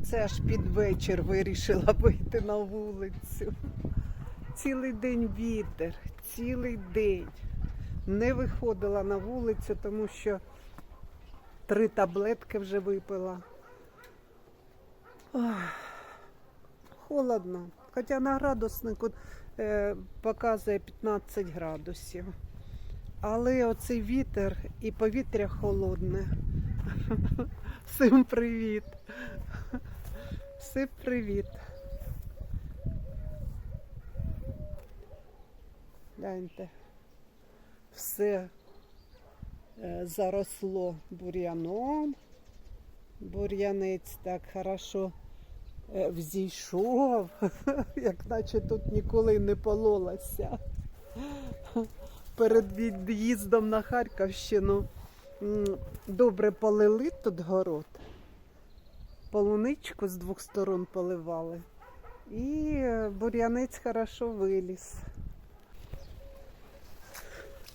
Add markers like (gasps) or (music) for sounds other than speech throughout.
Оце аж під вечір вирішила вийти на вулицю. Цілий день вітер, цілий день. Не виходила на вулицю, тому що три таблетки вже випила. Ах, холодно. Хоча на градуснику е, показує 15 градусів. Але оцей вітер і повітря холодне. (laughs) Всім привіт. Всім привіт. Гляньте. Все е, заросло бур'яном. Бур'янець так хорошо е, взійшов, (laughs) як наче тут ніколи не пололося. Перед від'їздом на Харківщину добре полили тут город. Полуничку з двох сторон поливали. І е, бур'янець хорошо виліз.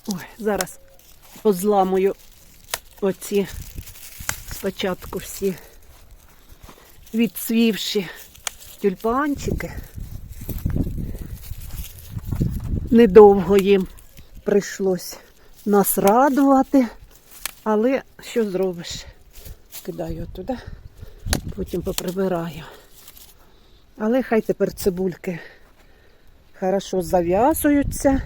Ой, зараз позламую оці спочатку всі відцвівші тюльпанчики. Недовго їм прийшлось нас радувати, але що зробиш? Кидаю туди, потім поприбираю. Але хай тепер цибульки хорошо зав'язуються.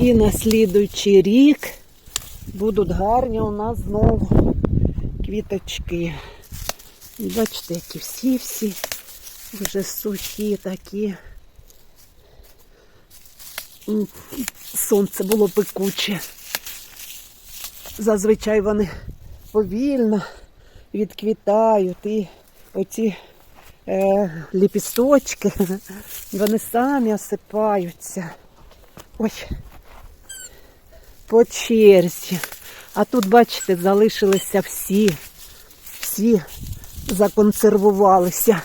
І на слідуючий рік будуть гарні у нас знову квіточки. Бачите, які всі-всі вже сухі такі. Сонце було пекуче. Зазвичай вони повільно відквітають і оці е, ліпісточки, (laughs) вони самі осипаються. Ой, по черзі. А тут, бачите, залишилися всі, всі законсервувалися.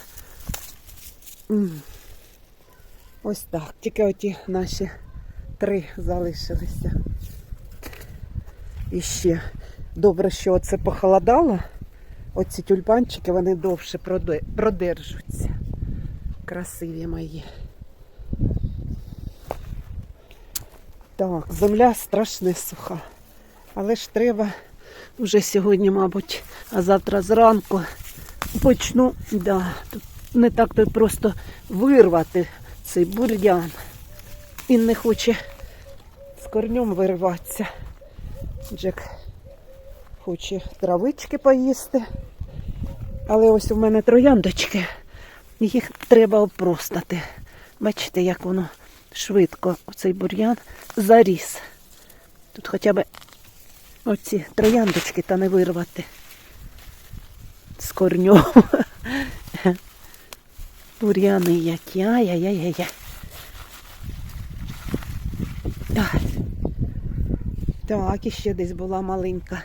Ось так. Тільки оті наші три залишилися. І ще добре, що оце похолодало. Оці тюльпанчики вони довше проде- продержуться. Красиві мої. Так, земля страшне суха. Але ж треба вже сьогодні, мабуть, а завтра зранку почну. Да, тут не так то просто вирвати цей бур'ян. Він не хоче з корнем вириватися. Джек хоче травички поїсти. Але ось у мене трояндочки. Їх треба опростати. Бачите, як воно швидко цей бур'ян заріс. Тут хоча б оці трояндочки та не вирвати з корнем. (laughs) Бур'яни які. Ай-яй-яй-яй. Ай. Так, і ще десь була маленька.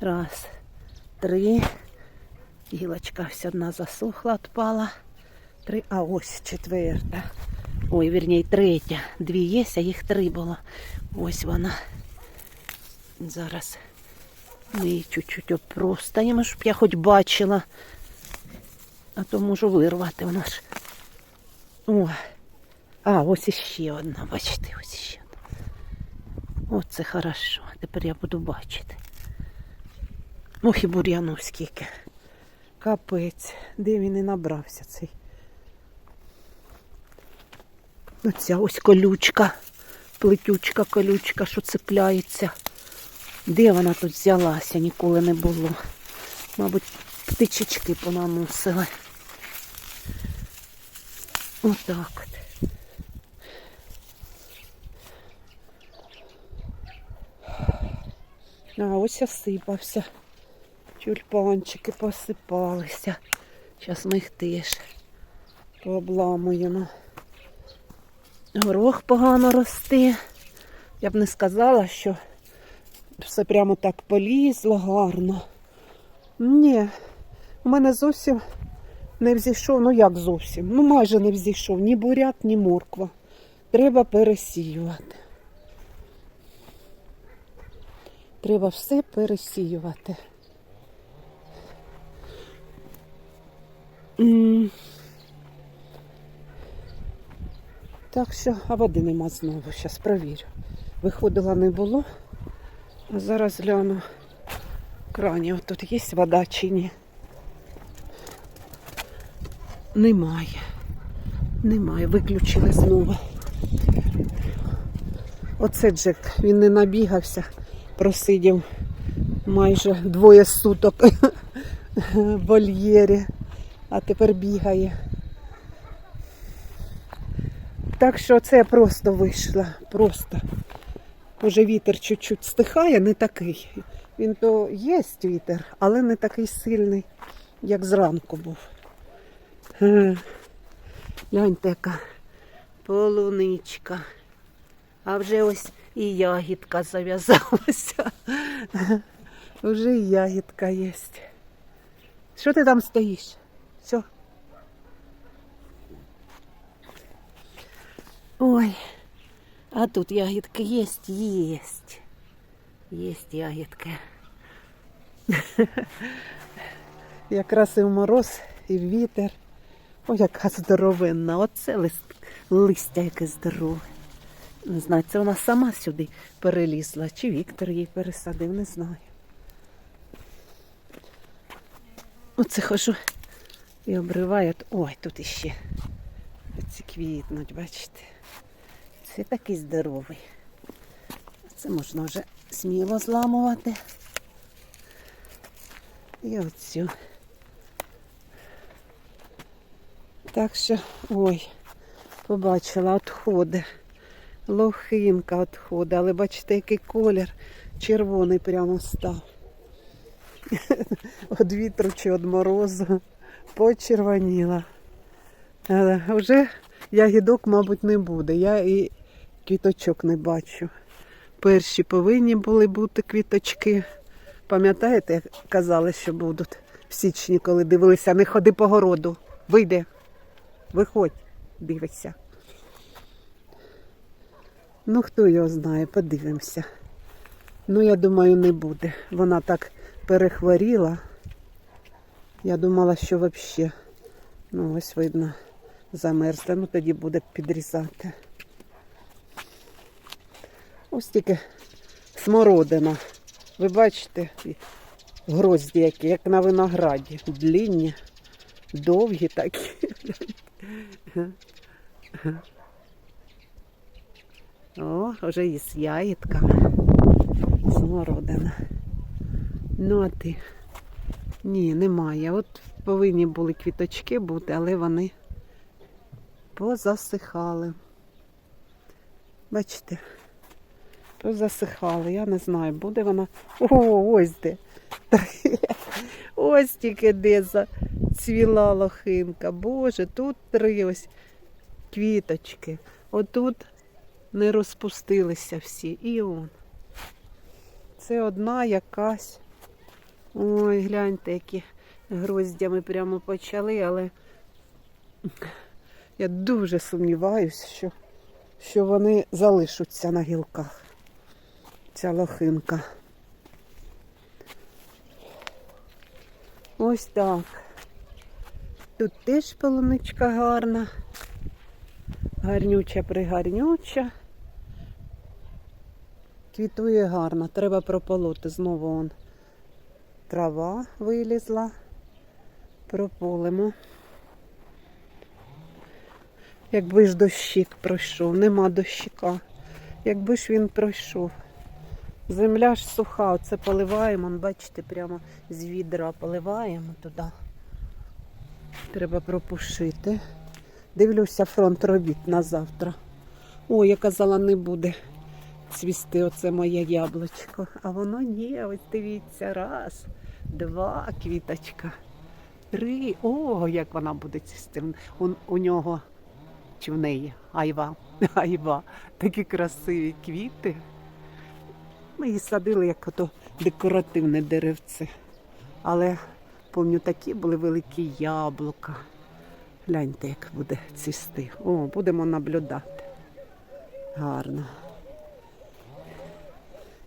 Раз, три. Гілочка вся одна засохла, отпала. Три, а ось четверта. Ой, вірні, третя. Дві є, а їх три було. Ось вона. Зараз ми її чуть-чуть опростаємо, щоб я хоч бачила. А то можу вирвати вона ж. О. А, ось іще одна, бачите, ось іще. Оце хорошо. Тепер я буду бачити. Ох і бур'яну скільки. Капець. Де він і набрався цей. Оця ось колючка, плетючка колючка, що цепляється. Де вона тут взялася, ніколи не було. Мабуть, птичечки понаносили. Отак от. А ось осипався. Тюльпанчики посипалися. Зараз ми їх теж пообламуємо. Горох погано росте. Я б не сказала, що все прямо так полізло гарно. Ні, у мене зовсім не взійшов, ну як зовсім? Ну майже не взійшов ні буряк, ні морква. Треба пересіювати. Треба все пересіювати. Так що, а води нема знову, зараз провірю. Виходила не було, а зараз гляну крані. От тут є вода чи ні. Немає. Немає, виключили знову. Оце Джек, він не набігався просидів майже двоє суток в вольєрі, а тепер бігає. Так що це просто вийшла. Просто. Уже вітер чуть-чуть стихає, не такий. Він то є вітер, але не такий сильний, як зранку був. Е, Гляньте, яка полуничка. А вже ось і ягідка зав'язалася. (laughs) Вже і ягідка є. Що ти там стоїш? Що? Ой, а тут ягідки є, є. Є ягідки. (laughs) Якраз і в мороз, і в вітер. Ой, яка здоровенна. Оце лист, листя яке здорове. Не знаю, це вона сама сюди перелізла. Чи Віктор її пересадив, не знаю. Оце хожу і обриваю. Ой, тут іще. Оці квітнуть, бачите. Це такий здоровий. Це можна вже сміло зламувати. І оцю. Так що, ой, побачила, отходи. Лохинка відходить, але бачите, який колір червоний прямо став. (laughs) Від вітру чи від морозу почервоніла. Вже ягідок, мабуть, не буде. Я і квіточок не бачу. Перші повинні були бути квіточки. Пам'ятаєте, як казали, що будуть в січні, коли дивилися, не ходи по городу. Вийди, виходь, дивися. Ну, хто його знає, подивимося. Ну, я думаю, не буде. Вона так перехворіла. Я думала, що взагалі, ну, ось видно, замерзла. Ну, тоді буде підрізати. Ось тільки смородина. Ви бачите, грозді які, як на винограді. Длінні, довгі такі. О, вже і з яєтками. Смородина. Ну, а ти? Ні, немає. От повинні були квіточки бути, але вони позасихали. Бачите? Позасихали. Я не знаю, буде вона. О, ось де. Ось тільки де зацвіла лохинка. Боже, тут три ось квіточки. Отут не розпустилися всі. І он. Це одна якась. Ой, гляньте, які гроздями прямо почали, але я дуже сумніваюся, що, що вони залишаться на гілках. Ця лохинка. Ось так. Тут теж полуничка гарна. Гарнюча пригарнюча. Квітує гарно. Треба прополоти. Знову он трава вилізла. Прополимо. Якби ж дощик пройшов, нема дощика. Якби ж він пройшов. Земля ж суха, оце поливаємо, бачите, прямо з відра поливаємо туди. Треба пропушити. Дивлюся фронт робіт на завтра. О, я казала, не буде цвісти оце моє яблучко. А воно є, ось дивіться, раз, два квіточка, три. О, як вона буде цвісти. У, у нього чи в неї айва. (laughs) Айва. Такі красиві квіти. Ми її садили як ото декоративне деревце. Але пам'ятаю, такі були великі яблука. Гляньте, як буде цвісти. О, будемо наблюдати. Гарно.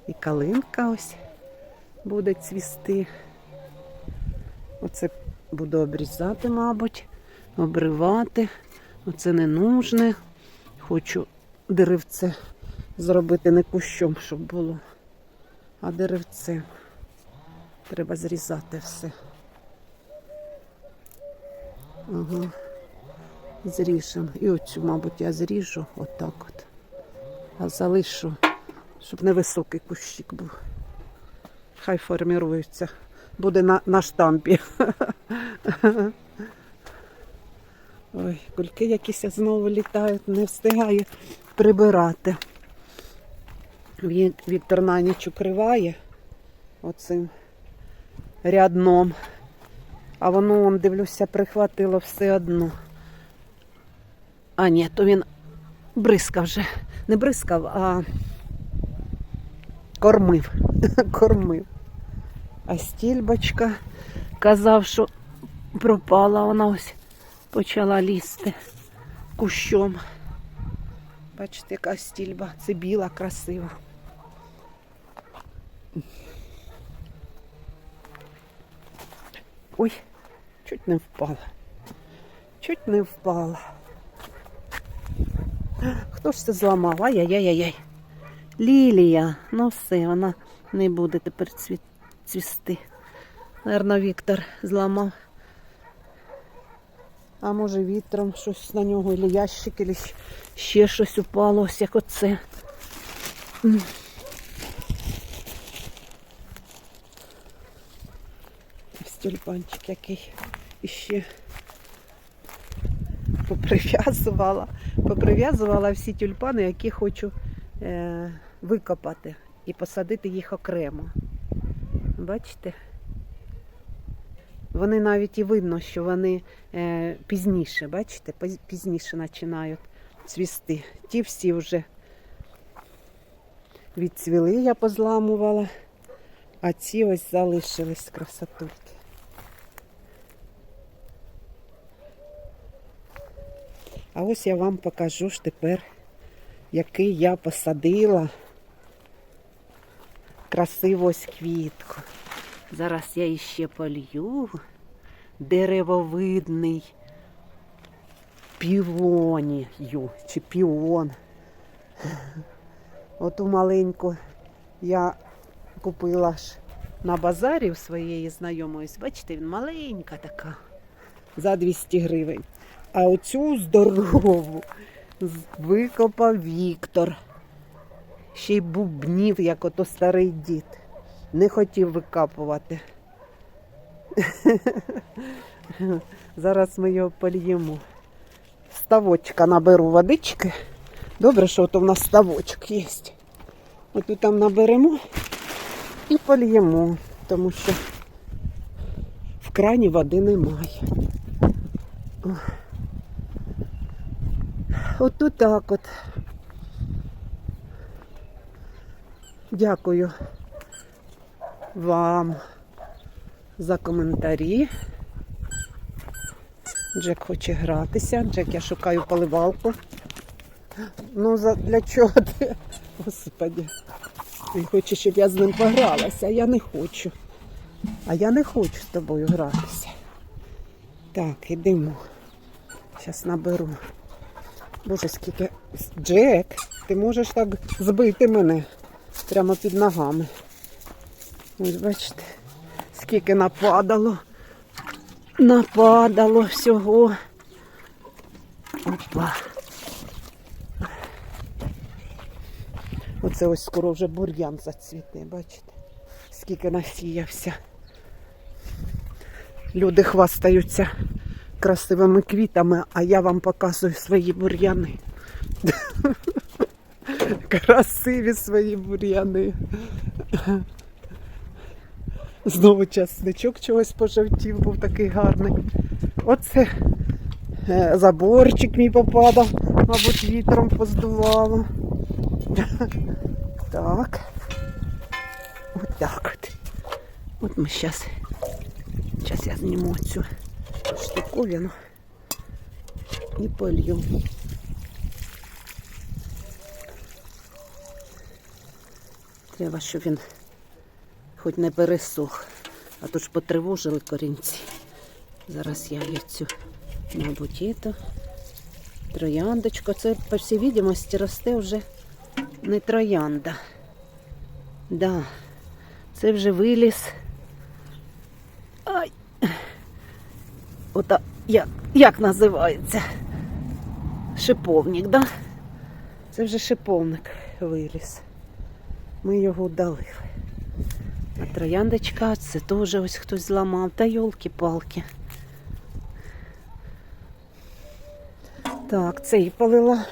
І калинка ось буде цвісти. Оце буду обрізати, мабуть, обривати. Оце не нужне. Хочу деревце зробити не кущом, щоб було, а деревцем. Треба зрізати все. Ага. Зріжемо. І оцю, мабуть, я зріжу отак от. А залишу, щоб невисокий кущик був. Хай формірується. Буде на, на штампі. (laughs) Ой, кульки якісь знову літають, не встигаю прибирати. Ві- Віктор ніч укриває оцим рядном. А воно, он, дивлюся, прихватило все одно. А ні, то він бризкав вже. Не бризкав, а кормив. (laughs) кормив. А стільбочка казав, що пропала вона ось почала лізти кущом. Бачите, яка стільба. Це біла, красива. Ой, чуть не впала. Чуть не впала. Хто ж це зламав? Ай-яй-яй-яй. Лілія. Ну все, вона не буде тепер цві- цвісти. Наверно, Віктор зламав. А може вітром щось на нього, або ящик, або ще щось упало, ось як оце. Ось тюльпанчик який іще поприв'язувала. Поприв'язувала всі тюльпани, які хочу е, викопати і посадити їх окремо. Бачите? Вони навіть і видно, що вони е, пізніше, бачите, пізніше починають цвісти. Ті всі вже відцвіли, я позламувала, а ці ось залишились красотульки. А ось я вам покажу ж тепер, який я посадила красиву ось квітку. Зараз я іще полью деревовидний півонію чи піон. Оту маленьку я купила ж на базарі у своєї знайомої. Бачите, він маленька така за 200 гривень. А оцю здорову викопав Віктор. Ще й бубнів, як ото старий дід. Не хотів викапувати. (laughs) Зараз ми його польємо. Ставочка наберу водички. Добре, що от у нас ставочок є. От там наберемо і польємо, тому що в крані води немає. О. От тут так от. Дякую вам за коментарі. Джек хоче гратися. Джек, я шукаю поливалку. Ну, за, для чого ти? Господи. Він хоче, щоб я з ним погралася, а я не хочу. А я не хочу з тобою гратися. Так, ідемо. Зараз наберу. Боже, скільки. Джек, ти можеш так збити мене прямо під ногами. Ось бачите, скільки нападало. Нападало всього. Опа. Оце ось скоро вже бур'ян зацвіте, бачите? Скільки насіявся. Люди хвастаються красивими квітами, а я вам показую свої бур'яни. (laughs) Красиві свої бур'яни. Знову часничок чогось пожовтів, був такий гарний. Оце е, заборчик мій попадав, мабуть, вітром поздувало. Так. От так от. От ми зараз. Зараз я зніму цю штуковину і полью. Треба, щоб він хоч не пересох, а то ж потривожили корінці. Зараз я цю, мабуть, і то. Трояндочка. Це, по всій відомості, росте вже не троянда. Да. Це вже виліз. Ай. Ота, як, як називається? Шиповник, да? Це вже шиповник виліз. Ми його удалили. А трояндочка, це теж ось хтось зламав. Та йолки-палки. Так, цей полила.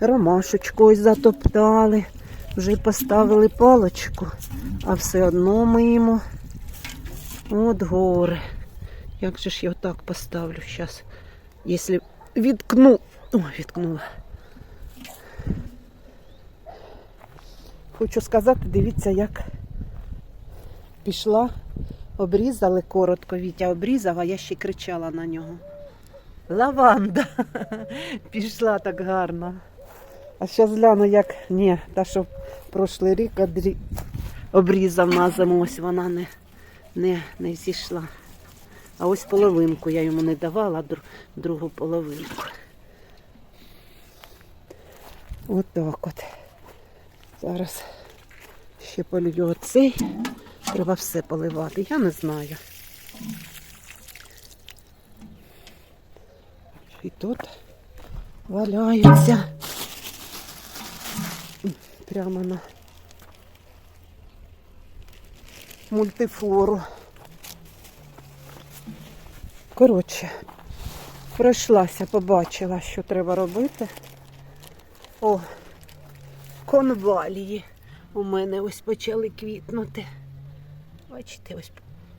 Ромашечку ось затоптали. Вже поставили палочку, а все одно мимо. От гори. Як же ж я отак поставлю зараз? Якщо відкну. О, відкнула. Хочу сказати, дивіться, як пішла, обрізали коротко, Вітя обрізав, а я ще кричала на нього. Лаванда (laughs) пішла так гарно. А зараз гляну, як ні, та що прошлий рік одрі... обрізав на зиму, ось вона не, не, не зійшла. А ось половинку я йому не давала, дру- другу половинку. От так от. Зараз ще полью оцей. Треба все поливати. Я не знаю. І тут валяються. Прямо на мультифлору. Коротше, пройшлася, побачила, що треба робити. О, конвалії у мене ось почали квітнути. Бачите, ось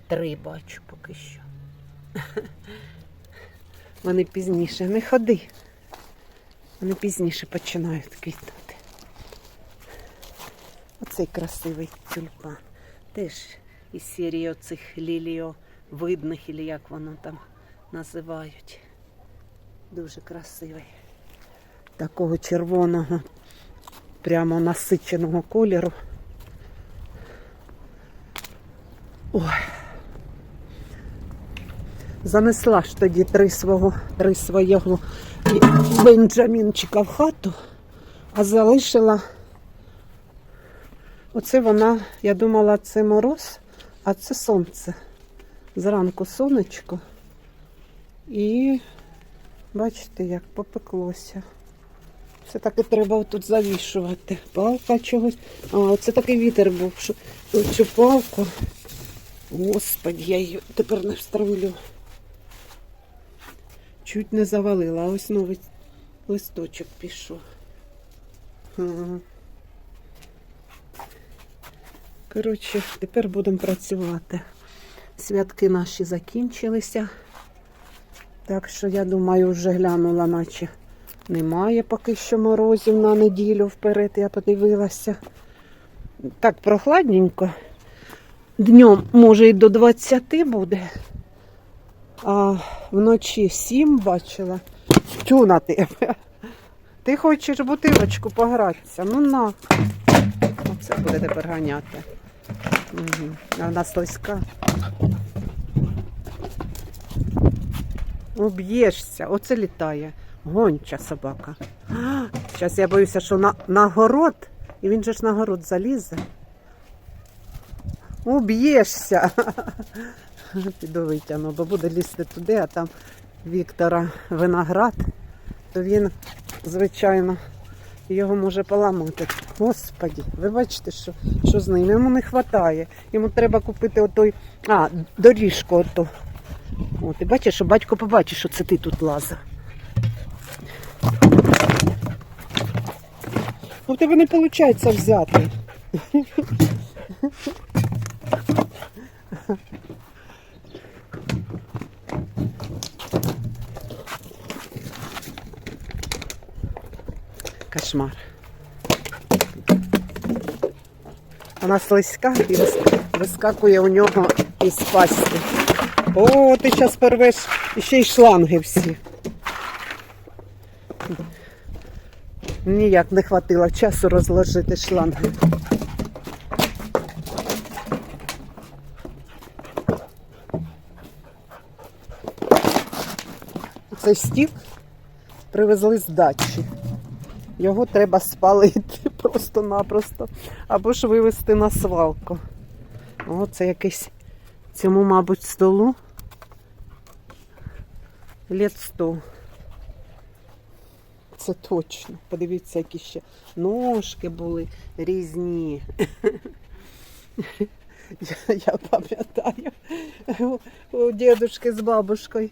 три бачу поки що. (laughs) Вони пізніше не ходи. Вони пізніше починають квітнути. Оцей красивий тюльпан. Теж із серії оцих ліліовидних, і як воно там називають. Дуже красивий. Такого червоного, прямо насиченого кольору. Ой. Занесла ж тоді три свого, три свого Бенджамінчика в хату, а залишила. Оце вона, я думала, це мороз, а це сонце. Зранку сонечко. І бачите, як попеклося. Все таки треба тут завішувати. Палка чогось. А, оце такий вітер був, що цю палку. Господи, я її тепер не встромлю. Чуть не завалила, ось новий листочок пішов. Коротше, тепер будемо працювати. Святки наші закінчилися. Так що, я думаю, вже глянула, наче немає поки що морозів на неділю вперед, я подивилася. Так прохладненько. Днем, може, і до 20 буде. А вночі 7 бачила. Тю на тебе. Ти хочеш бутилочку погратися? Ну на. Оце буде тепер ганяти. Угу. Вона слизька. Об'єшся, оце літає. Гонча собака. Зараз я боюся, що на, на город, і він же ж на город залізе. Уб'єшся. (laughs) Піду витягну, бо буде лізти туди, а там Віктора виноград, то він, звичайно, його може поламати. Господі, ви бачите, що, що з ним? Йому не вистачає. Йому треба купити отой, а, доріжку. От, і бачиш, що батько побачить, що це ти тут лазив. Ну, в тебе не виходить взяти. Кошмар. Вона слизька і вискакує у нього із пасти. О, ти зараз порвеш ще й шланги всі. Ніяк не хватило часу розложити шланги. Оцей стіл привезли з дачі. Його треба спалити (laughs) просто-напросто. Або ж вивезти на свалку. Оце якийсь цьому, мабуть, столу. Літ 100. Це точно. Подивіться, які ще ножки були різні. Я, я пам'ятаю, у, дідушки з бабушкою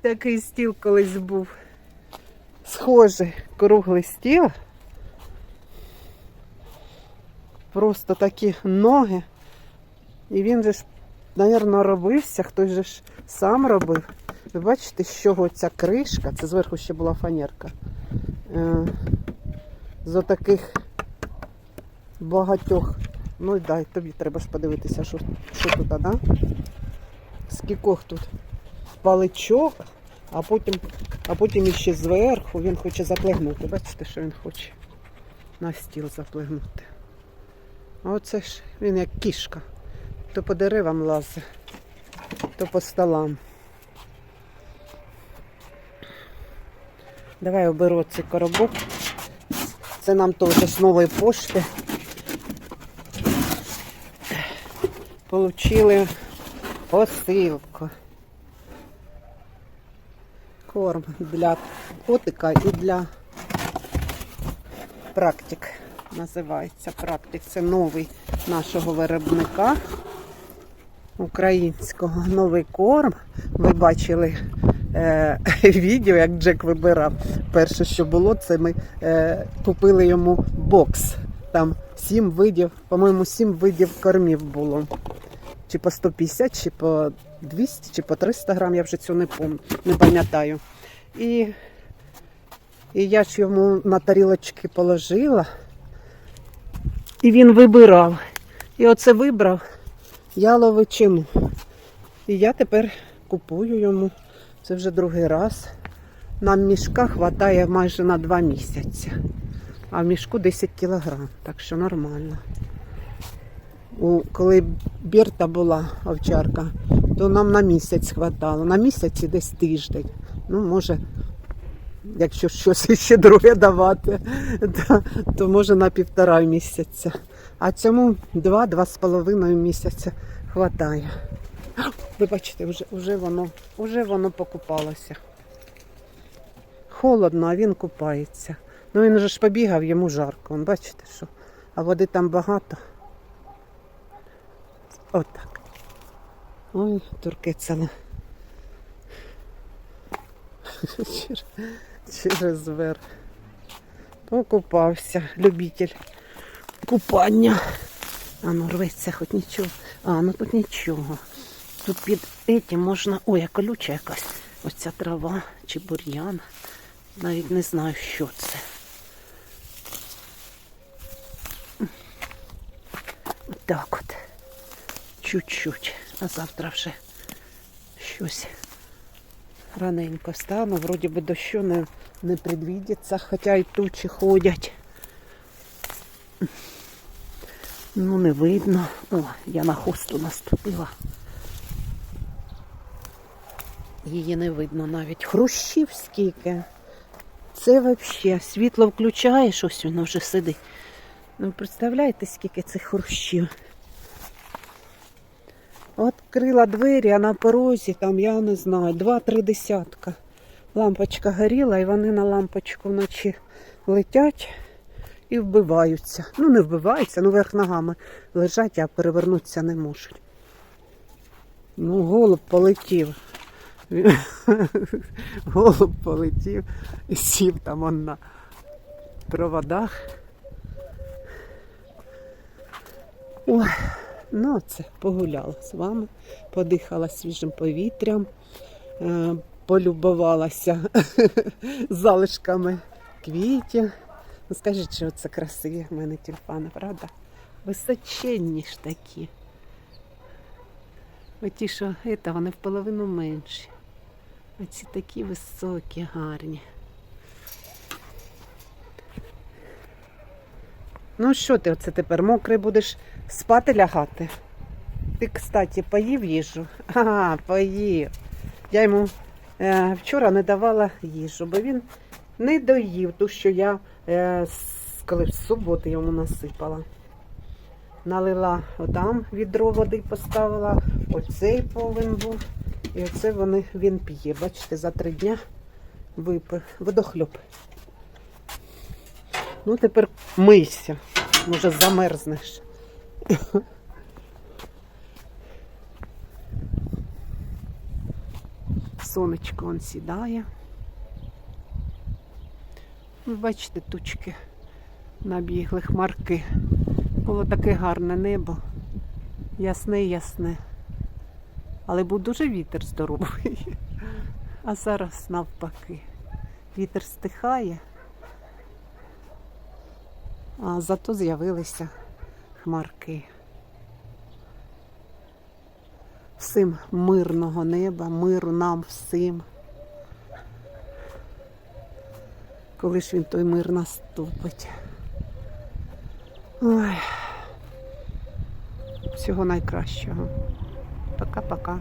такий стіл колись був. Схожий круглий стіл. Просто такі ноги. І він же ж, мабуть, робився, хтось же ж сам робив. Ви бачите, з чого ця кришка, це зверху ще була фанерка. Е, з отаких багатьох. Ну дай, тобі треба ж подивитися, що, що тут, а, да? Скількох тут паличок, а потім, а потім іще зверху він хоче заплегнути. Бачите, що він хоче на стіл заплегнути. А оце ж він як кішка. То по деревам лазить, то по столам. Давай оберу цей коробок. Це нам теж з нової пошти. Получили посилку. Корм для котика і для практик. Називається практик. Це новий нашого виробника українського. Новий корм. Ви бачили е, (laughs) відео, як Джек вибирав. Перше, що було, це ми е, купили йому бокс. Там сім видів, по-моєму, сім видів кормів було. Чи по 150, чи по 200, чи по 300 грам, я вже цього не, пом... не пам'ятаю. І, і я ж йому на тарілочки положила. І він вибирав. І оце вибрав яловичину. І я тепер купую йому. Це вже другий раз. Нам мішка вистачає майже на два місяці. А в мішку 10 кілограм, так що нормально. У, коли Берта була овчарка, то нам на місяць хватало. На місяці десь тиждень. Ну, може, якщо щось (laughs) ще друге давати, то, то може на півтора місяця. А цьому два-два з половиною місяця хватає. (gasps) Ви бачите, вже, вже, воно, вже воно покупалося. Холодно, а він купається. Ну він же ж побігав, йому жарко. Вон, бачите, що? А води там багато. Отак. Ой, туркицяна. (laughs) Через, верх. Покупався, любитель купання. А ну рветься хоч нічого. А, ну тут нічого. Тут під этим можна... Ой, а колюча якась. Ось ця трава чи бур'ян. Навіть не знаю, що це. Так от. Чуть-чуть. А завтра вже щось раненько встану. Вроді би дощу не, не предвідиться, хоча й тучі ходять. Ну, не видно. О, я на хусту наступила. Її не видно навіть. Хрущів скільки. Це взагалі світло включаєш, ось воно вже сидить. Ну, представляєте, скільки цих хрущів? Открила двері, а на порозі там, я не знаю, два-три десятка. Лампочка горіла, і вони на лампочку вночі летять і вбиваються. Ну, не вбиваються, ну верх ногами лежать, а перевернутися не можуть. Ну, голуб полетів. (laughs) Голуб полетів і сів там он на проводах. Ой, ну це погуляла з вами, подихала свіжим повітрям, е, полюбувалася (laughs) залишками квітів. Ну, скажіть, що це красиві в мене тюльпани, правда? Височенні ж такі. Оті, що це, вони в половину менші. Оці такі високі, гарні. Ну, що ти оце тепер мокрий будеш спати лягати? Ти, кстати, поїв їжу? (laughs) Ага, поїв. Я йому е, вчора не давала їжу, бо він не доїв ту, що я е, коли в суботу йому насипала. Налила там відро води поставила, оцей повинен був. І оце вони, він п'є. Бачите, за три дня випив водохльоп. Ну, тепер мийся, може замерзнеш. Сонечко он сідає. Ви бачите, тучки набігли хмарки. Було таке гарне небо. Ясне, ясне. Але був дуже вітер здоровий. А зараз навпаки. Вітер стихає, а зато з'явилися хмарки. Всім мирного неба, миру нам всім. Коли ж він той мир наступить. Ой. Всього найкращого. Пока-пока.